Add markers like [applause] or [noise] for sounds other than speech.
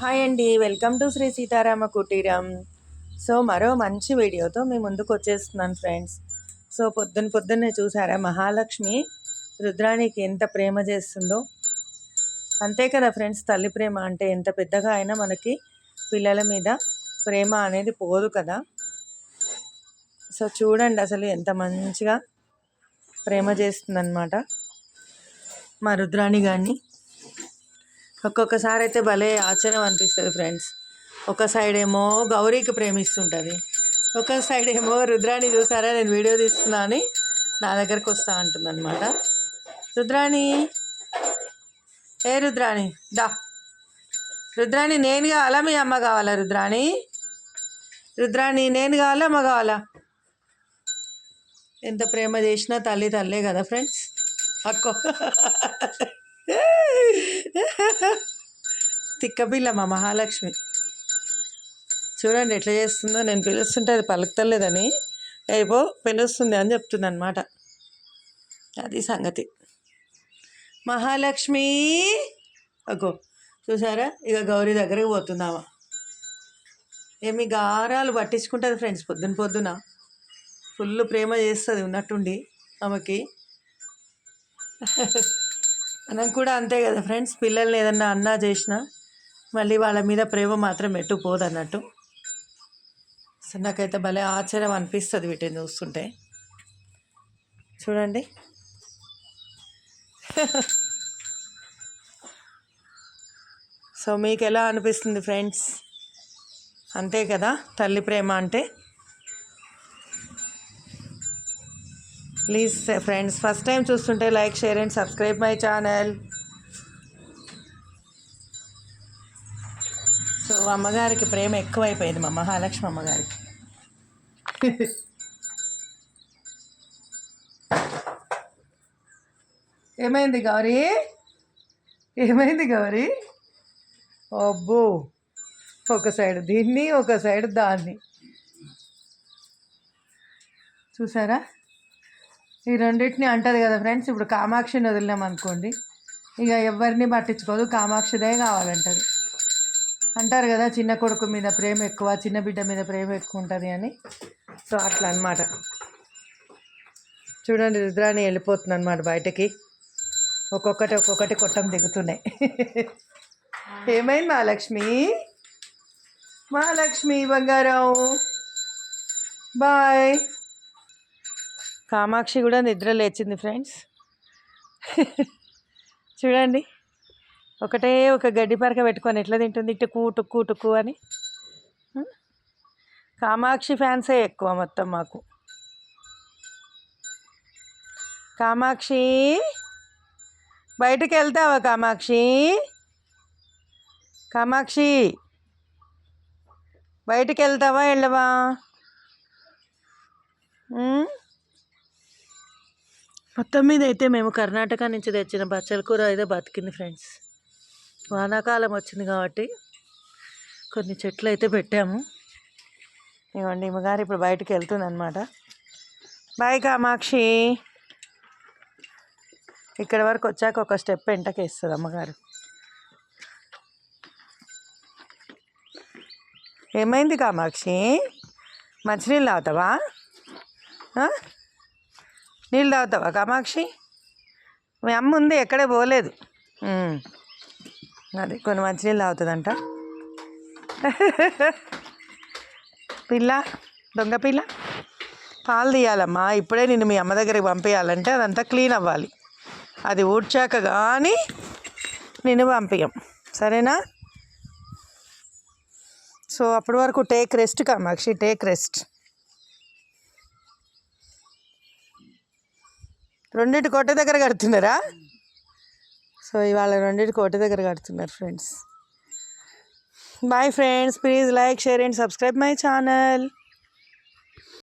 Hi అండి. Welcome to Shri Sitarama కుటీరం. So మరో మంచి వీడియోతో మీ ముందుకు వచ్చేస్తున్నాను ఫ్రెండ్స్. సో పొద్దున్న పొద్దున్నే చూసారా? మహాలక్ష్మి రుద్రాణికి ఎంత ప్రేమ చేస్తుందో. అంతే కదా ఫ్రెండ్స్ తల్లి ప్రేమ అంటే ఎంత పెద్దగా అయినా మనకి పిల్లల మీద ప్రేమ అనేది పోదు కదా. సో చూడండి అసలు ఎంత మంచిగా ప్రేమ చేస్తుందన్నమాట మా రుద్రాణి గారిని. ఒక్కొక్కసారి అయితే భలే ఆశ్చర్యం అనిపిస్తుంది ఫ్రెండ్స్. ఒక సైడ్ ఏమో గౌరీకి ప్రేమిస్తుంటుంది. ఒక సైడ్ ఏమో రుద్రాణి చూసారా? నేను వీడియో తీస్తున్నా అని నా దగ్గరకు వస్తా అంటుందన్నమాట. రుద్రాణి ఏ రుద్రాణి? దా. రుద్రాణి నేను కావాలా? మీ అమ్మ కావాలా రుద్రాణి? రుద్రాణి నేను కావాలా? అమ్మ కావాలా? ఎంత ప్రేమ చేసినా తల్లి తల్లే కదా ఫ్రెండ్స్. అక్కో. [laughs] తిక్కపిల్ల మా మహాలక్ష్మి. చూడండి ఎట్లా చేస్తుందో నేను పిలుస్తుంటే అది పలుకుతలేదని. అయిపో పిలుస్తుంది అని చెప్తుంది అనమాట అది సంగతి. మహాలక్ష్మి! అగో చూసారా? ఇక గౌరీ దగ్గరకు పోతున్నావా? ఏమి గారాలు పట్టించుకుంటుంది ఫ్రెండ్స్ పొద్దున పొద్దున. ఫుల్ ప్రేమ చేస్తుంది ఉన్నట్టుండి ఆమెకి. [laughs] మనం కూడా అంతే కదా ఫ్రెండ్స్ పిల్లల్ని ఏదన్నా అన్నా చేసినా మళ్ళీ వాళ్ళ మీద ప్రేమ మాత్రం ఎటు పోదు అన్నట్టు సో నాకైతే భలే ఆశ్చర్యం అనిపిస్తుంది వీటిని చూస్తుంటే. చూడండి. సో మీకు ఎలా అనిపిస్తుంది ఫ్రెండ్స్? అంతే కదా తల్లి ప్రేమ అంటే? ప్లీజ్ ఫ్రెండ్స్ ఫస్ట్ టైం చూస్తుంటే like share and subscribe my channel so అమ్మగారికి ప్రేమ ఎక్కువైపోయింది మా మహాలక్ష్మి అమ్మగారికి. ఏమైంది గౌరీ? ఏమైంది గౌరీ? అబ్బో ఒక సైడ్ దీన్ని ఒక సైడ్ దాన్ని. చూసారా? ఈ రెండింటిని అంటుంది కదా ఫ్రెండ్స్ ఇప్పుడు కామాక్షిని వదిలినామనుకోండి ఇక ఎవరిని పట్టించుకోదు కామాక్షిదే కావాలంటది. అంటారు కదా చిన్న కొడుకు మీద ప్రేమ ఎక్కువ చిన్న బిడ్డ మీద ప్రేమ ఎక్కువ ఉంటుంది అని. సో అట్లా అనమాట చూడండి రుద్రాణి వెళ్ళిపోతుంది అనమాట బయటకి. ఒక్కొక్కటి ఒక్కొక్కటి కొట్టం దిగుతున్నాయి. ఏమైంది మహాలక్ష్మి? మహాలక్ష్మి బంగారం. బాయ్. కామాక్షి కూడా నిద్ర లేచింది ఫ్రెండ్స్ [laughs] చూడండి. ఒకటే ఒక గడ్డి పరక పెట్టుకొని ఎట్లా తింటుంది? టుక్కు టుక్కు టుక్కు అని. కామాక్షి ఫ్యాన్సే ఎక్కువ మొత్తం మాకు. కామాక్షి బయటకు వెళ్తావా కామాక్షి? కామాక్షి బయటకు వెళ్తావా వెళ్ళవా? మొత్తం మీద అయితే మేము కర్ణాటక నుంచి తెచ్చిన బచ్చల కూర అయితే బతికింది ఫ్రెండ్స్. వానాకాలం వచ్చింది కాబట్టి కొన్ని చెట్లు అయితే పెట్టాము. ఇవ్వండి ఇమ్మగారు ఇప్పుడు బయటకు వెళ్తుంది అనమాట బాయ్ కామాక్షి. ఇక్కడ వరకు వచ్చాక ఒక స్టెప్ వెంటకేస్తుంది అమ్మగారు. ఏమైంది కామాక్షి? మంచినీళ్ళు తాగుతావా? నీళ్ళు తాగుతావా కామాక్షి? మీ అమ్మ ఉంది ఎక్కడే పోలేదు. అది కొన్ని మంచినీళ్ళు తాగుతుందంట. పిల్ల దొంగ పిల్ల పాలు తీయాలమ్మా. ఇప్పుడే నేను మీ అమ్మ దగ్గరికి పంపించాలంటే అదంతా క్లీన్ అవ్వాలి. అది ఊడ్చాక కానీ నేను పంపించం సరేనా? సో అప్పటి వరకు take rest Kamakshi take rest. రెండింటి కోట దగ్గర కడుతున్నారా? సో ఇవాళ రెండింటి కోట దగ్గర కడుతున్నారు friends. Boy friends please like share and subscribe my channel